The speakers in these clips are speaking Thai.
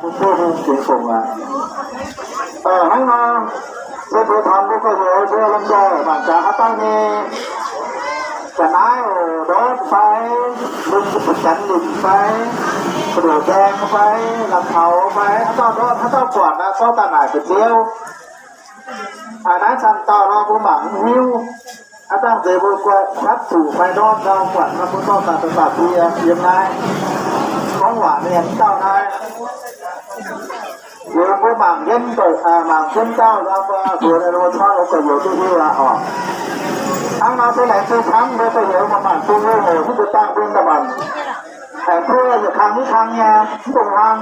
คุณผู้รู้เสียงส่งมาเออให้มาเพื่อทำก็เหนื่อยเพื่อลำใจบางจากตั้งนี้จะน้ายรถไฟลุงจะจันหลินไฟกระโดดแดงไฟลำเขาไฟถ้าต้องรถถ้าต้องกวดนะก็ตาหน่ายไปเที่ยวอันนั้นจำต่อรอผู้หมังวิวอาตั้งเจบุกวชัดถูกไฟนอนดาวขวัญมาคุณต้องตัดตัดตัดเพียเยี่ยมนายของหวานเนี่ยเจ้านาย อยู่พวกบางเย็นเกิดอ่าบางเช่นเจ้าเราก็อยู่ในโรงช่องก็อยู่ที่ที่ละออกทั้งมาไปไหนไปทั้งเราไปเหวมาบานตุ้งเลยที่จะตั้งเป็นตะบันแต่เพื่อจะทางนี้ทางยาตรงทาง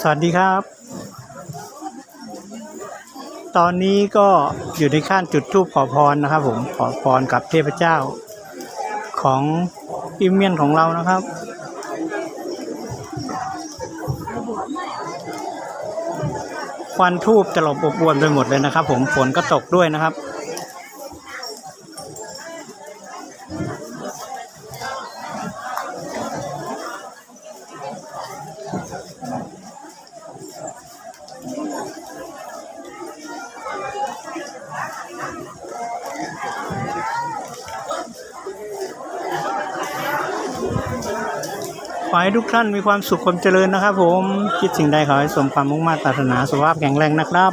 สวัสดีครับ ตอนนี้ก็อยู่ในขั้นจุดทูปขอพรนะครับ ผมขอพรกับเทพเจ้าของอิมเมียนของเรานะครับ ควันทูบจะหลบอบอวนไปหมดเลยนะครับ ผมฝนก็ตกด้วยนะครับ ขอให้ทุกท่านมีความสุขความเจริญนะครับ ผมคิดสิ่งใดขอให้สมความมุ่งมั่นปรารถนาสุขภาพแข็งแรงนะครับ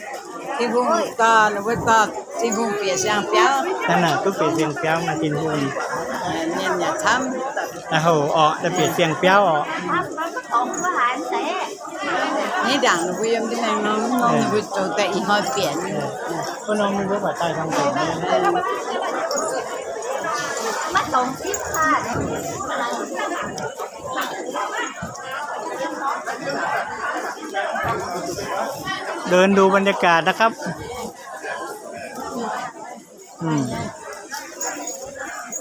ที่หุ้มตาหรือว่าตาที่หุ้มเปียช่ยงเปียวนั่นน่ะก็เปียเสียงเปียวมากินหุ้มเนี่ยเนี่ยทำนะโหอ๋อจะเปลี่ยนเสียงเปียวอ๋อนี่ด่างหนูยมที่ไหนน้องน้องหนูจงแต่อีห้อยเปลี่ยนก็น้องไม่รู้องแบบใจทำตัวมาตรงที่ค่ะ เดินดูบรรยากาศนะครับอืม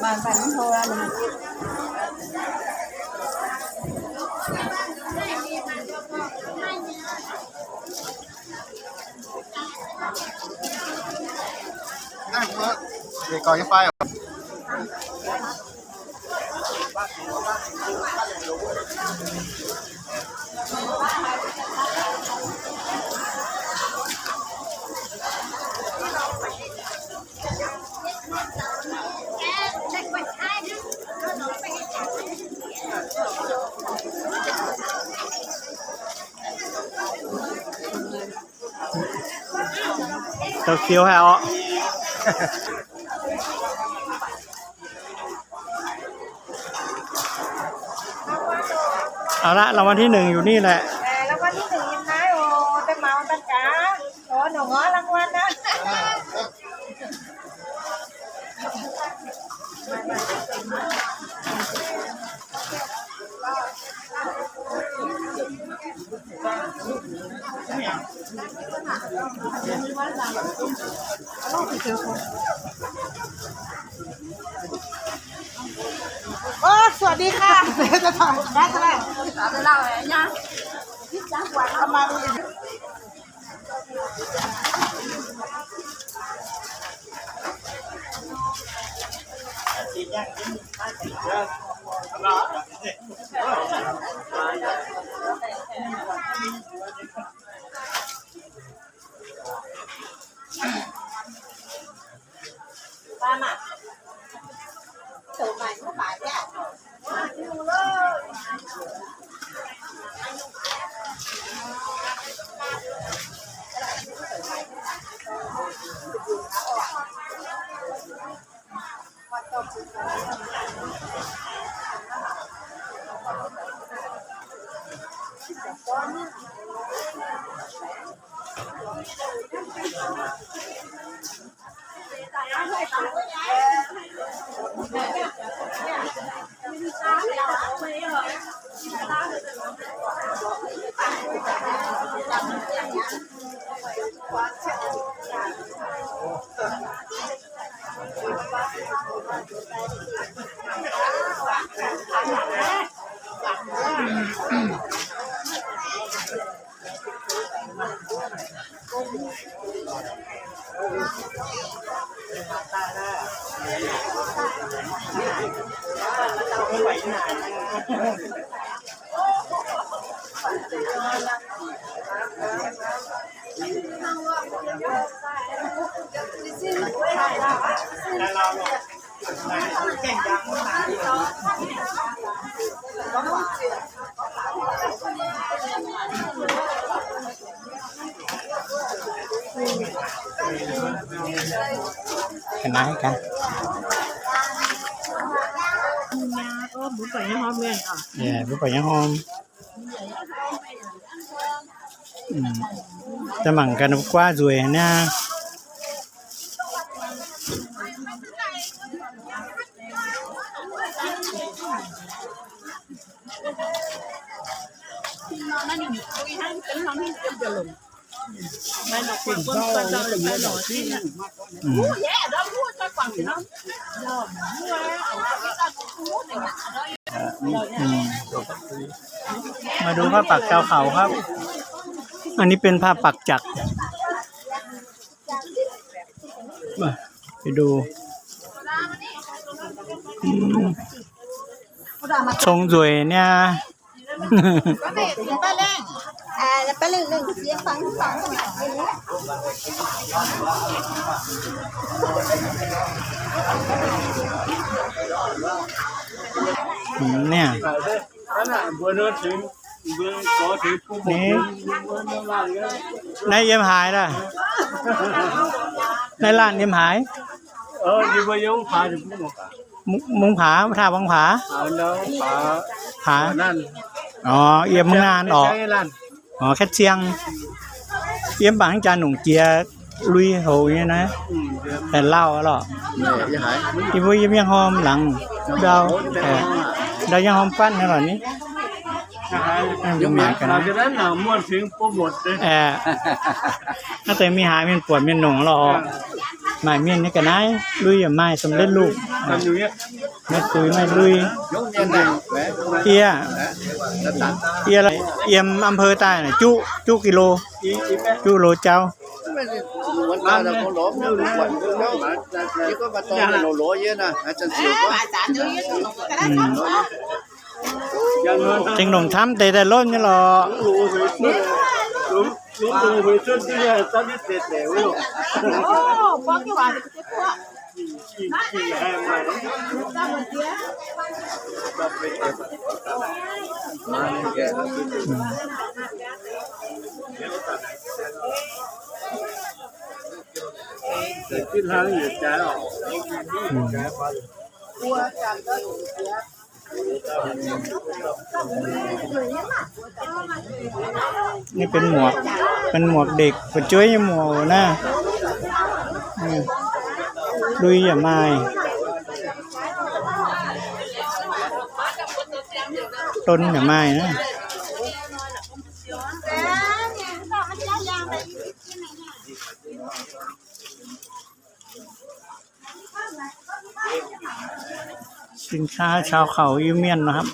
mà phải không thôi mình เด็กก่อนยังไปเต้าเคี้ยวให้เอาเอาละรางวัลที่หนึ่งอยู่นี่แหละ nè nó có thứ tự em nói ồ tên màu tên cả ủa đồ ngó lăng quanh đó โอ้สวัสดีค่ะจะถ่ายได้ใช่ไหมจะเล่าอะไรยังจังหวั ดเอามาดู ba mà từ mày nó phải nha กันนะกันเออหมูไก่ให้หอมเลยอะแย่บุปผายังหอมอืมจะหมั่งกันกว่าสวยนะไม่หร อกคนคนคน 大鸭块啥子呀？哎呀， จะหลงหลงที่เนี่ยอืม แย่เราพูดจะฟังสิเนาะอืมมาดูผ้าปักชาวเขาครับ อันนี้เป็นผ้าปักจักไปดูชงสวยเนี่ยเนี่ย นหน่อยอืมเนี่ยนี่ในเยี่ยมหายล่ะในร้านเยี่ยมหาย ờ đi bây giờ phá thì cũng một มุมุงผาท่าวังผา ở đó phá ผานั่นอ๋อเอี่ยมงานออกใช่ลั่นอ๋อแค่เชียงเอี่ยมบางจานหนุ่งเจียลุยโหเนี่ยนะอืมเดี๋ยวแต่เล่าแล้วหรอเนี่ยอย่าหายอีบุยยังยังหอมหลัง ดาวเออดาวยังหอมปั้นนะหรอนี่อ ย่าหายอะยังมีมากันหลันะงจากนั้นน่ะม้วนถึงโปรโมทเลยเออถ้าแต่มีหายมีปวดมีหนงหรอหมายเมียนนี่กันนะลุยอย่าไม่สำเร็จรูปทำอยู่เนี้ยไม่ตุยไม่ลุยยกเงินได้แหมเอียแล้วตัดเอียอะไรเอียมอำเภอใต้น่ะจุจุกิโลอีอีแม่จุโลเจ้าวัน ta là con lỗ nó đúng quẩn đâu chỉ có bà to là lỗ lỗ vậy nè hai chân chiều quá อืม อย่างเงินเจงหนงทำแต่แต่ล้นนี่หรอรู้เลยรู้รู้รู้รู้จนที่เนี่ยสามีเด็ดเด๋วโอ้ป๊อกที่ว่าจ้าเหมือนเดีย mà kìa แต่ที่ทางอยู่ใจหรอก นี่เป็นหมวก เป็นหมวกเด็กเป็นช่วยหมวกนะดุยอย่าไม่ต้นอย่าไม่นะ สินค้าชาวเขายูเมียนนะครับ